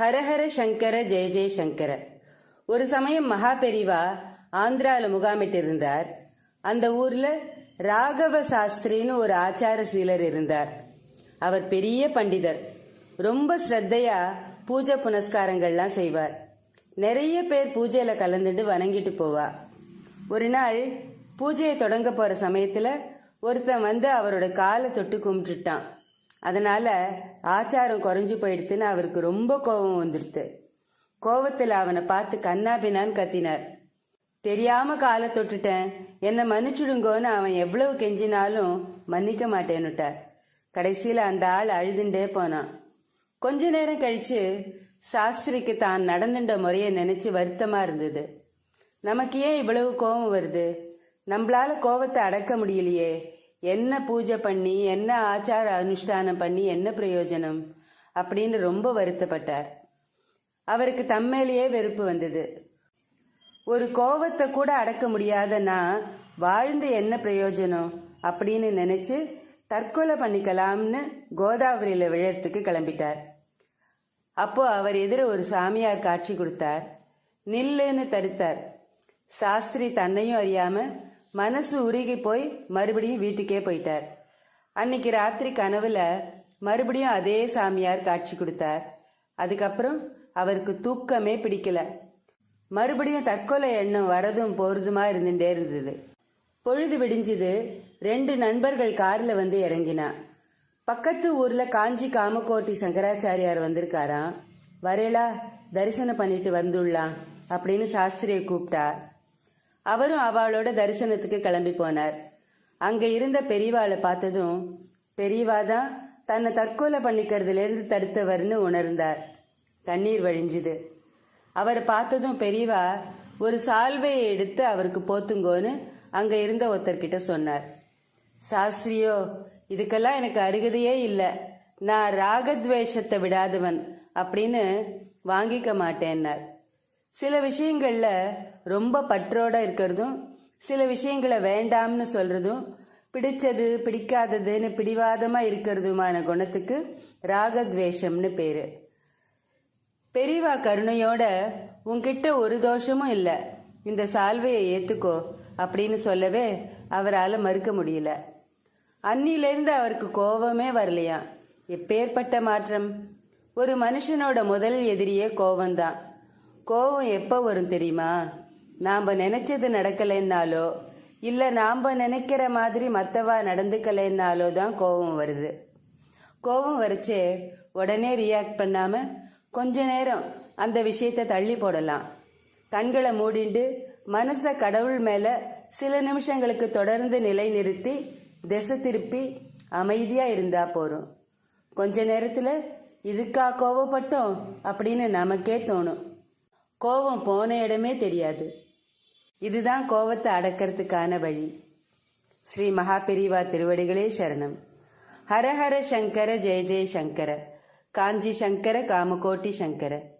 ஹரஹர சங்கர ஜெய ஜெய சங்கர. ஒரு சமயம் மகா பெரிவா ஆந்திரால முகாமிட்டு இருந்தார் அந்த ஊர்ல ராகவ சாஸ்திரின்னு ஒரு ஆச்சார சீலர் இருந்தார். அவர் பெரிய பண்டிதர். ரொம்ப ஸ்ரத்தையா பூஜை புனஸ்காரங்கள்லாம் செய்வார். நிறைய பேர் பூஜையில கலந்துட்டு வணங்கிட்டு போவா. ஒரு நாள் பூஜையை தொடங்க போற சமயத்துல ஒருத்தன் வந்து அவரோட காலை தொட்டு கும்பிட்டுட்டான். அதனால ஆச்சாரம் குறைஞ்சு போயிடுத்துன்னு அவருக்கு ரொம்ப கோபம் வந்துடுத்து. கோபத்தில் அவனை பார்த்து கண்ணாபின்னான்னு கத்தினார். தெரியாம காலை தொட்டுட்டேன். என்னை மன்னிச்சுடுங்கோன்னு அவன் எவ்வளவு கெஞ்சினாலும் மன்னிக்க மாட்டேன்னுட்டார். கடைசியில் அந்த ஆள் அழுதுண்டே போனான். கொஞ்ச நேரம் கழிச்சு சாஸ்திரிக்கு தான் நடந்துட்ட முறையை நினைச்சு வருத்தமா இருந்தது. நமக்கு ஏன் இவ்வளவு கோபம் வருது? நம்மளால கோபத்தை அடக்க முடியலையே. என்ன பூஜை பண்ணி என்ன ஆச்சார அனுஷ்டானம் பண்ணி என்ன பிரயோஜனம்? அப்படின்னு ரொம்ப வருத்தப்பட்டார். அவருக்கு தம்மேலேயே வெறுப்பு வந்தது. ஒரு கோவத்தை கூட அடக்க முடியாத நான் வாழ்ந்து என்ன பிரயோஜனம்? அப்படின்னு நினைச்சு தற்கொலை பண்ணிக்கலாம்னு கோதாவரியில விழறதுக்கு கிளம்பிட்டார். அப்போ அவர் எதிர ஒரு சாமியார் காட்சி கொடுத்தார். நில்லுன்னு தடுத்தார். சாஸ்திரி தன்னையும் அறியாம மனசு உருகி போய் மறுபடியும் வீட்டுக்கே போயிட்டார். அன்னைக்கு ராத்திரி கனவுல மறுபடியும் அதே சாமியார் காட்சி கொடுத்தார். அதுக்கப்புறம் அவருக்கு தூக்கமே பிடிக்கல. மறுபடியும் தற்கொலை எண்ணம் வரதும் போறதுமா இருந்துட்டே இருந்தது. பொழுது விடிஞ்சது. ரெண்டு நண்பர்கள் கார்ல வந்து இறங்கினா. பக்கத்து ஊர்ல காஞ்சி காமக்கோட்டி சங்கராச்சாரியார் வந்திருக்காராம். வரேலா தரிசனம் பண்ணிட்டு வந்துடலாம் அப்படின்னு சாஸ்திரியை கூப்பிட்டா. அவரும் அவளோட தரிசனத்துக்கு கிளம்பி போனார். அங்க இருந்த பெரியவாளை பார்த்ததும் பெரியவா தான் தன்னை தற்கொலை பண்ணிக்கிறதுல இருந்து தடுத்தவர்னு உணர்ந்தார். கண்ணீர் வழிஞ்சுது. அவரை பார்த்ததும் பெரியவா ஒரு சால்வையை எடுத்து அவருக்கு போத்துங்கோன்னு அங்க இருந்த ஒருத்தர்கிட்ட சொன்னார். சாஸ்திரியோ இதுக்கெல்லாம் எனக்கு அருகதையே இல்லை. நான் ராகத்வேஷத்தை விடாதவன் அப்படின்னு வாங்கிக்க மாட்டேன்னார். சில விஷயங்களில் ரொம்ப பற்றோட இருக்கிறதும் சில விஷயங்களை வேண்டாம்னு சொல்றதும் பிடிச்சது பிடிக்காததுன்னு பிடிவாதமா இருக்கிறதுமான குணத்துக்கு ராகத்வேஷம்னு பேரு. பெரியவா கருணையோட உன்கிட்ட ஒரு தோஷமும் இல்ல இந்த சால்வையை ஏத்துக்கோ அப்படின்னு சொல்லவே அவரால் மறுக்க முடியல. அன்னிலேருந்து அவருக்கு கோபமே வரலையாம். எப்பேற்பட்ட மாற்றம்? ஒரு மனுஷனோட முதல் எதிரியே கோபம்தான். கோவம் எப்போ வரும் தெரியுமா? நாம் நினைச்சது நடக்கலைன்னாலோ இல்லை நாம் நினைக்கிற மாதிரி மற்றவா நடந்துக்கலைன்னாலோ தான் கோபம் வருது. கோபம் வரைச்சே உடனே ரியாக்ட் பண்ணாம கொஞ்ச நேரம் அந்த விஷயத்தை தள்ளி போடலாம். கண்களை மூடிண்டு மனச கடவுள் மேல சில நிமிஷங்களுக்கு தொடர்ந்து நிலை நிறுத்தி திசை திருப்பி அமைதியா இருந்தா போறோம். கொஞ்ச நேரத்துல இதுக்கா கோவப்பட்டோம்? அப்படின்னு நமக்கே தோணும். கோபம் போன இடமே தெரியாது. இதுதான் கோபத்தை அடக்கிறதுக்கான வழி. ஸ்ரீ மகாபெரிவா திருவடிகளே சரணம். ஹர ஹர சங்கர ஜெய ஜெய சங்கர. காஞ்சி சங்கர காமகோட்டி சங்கர.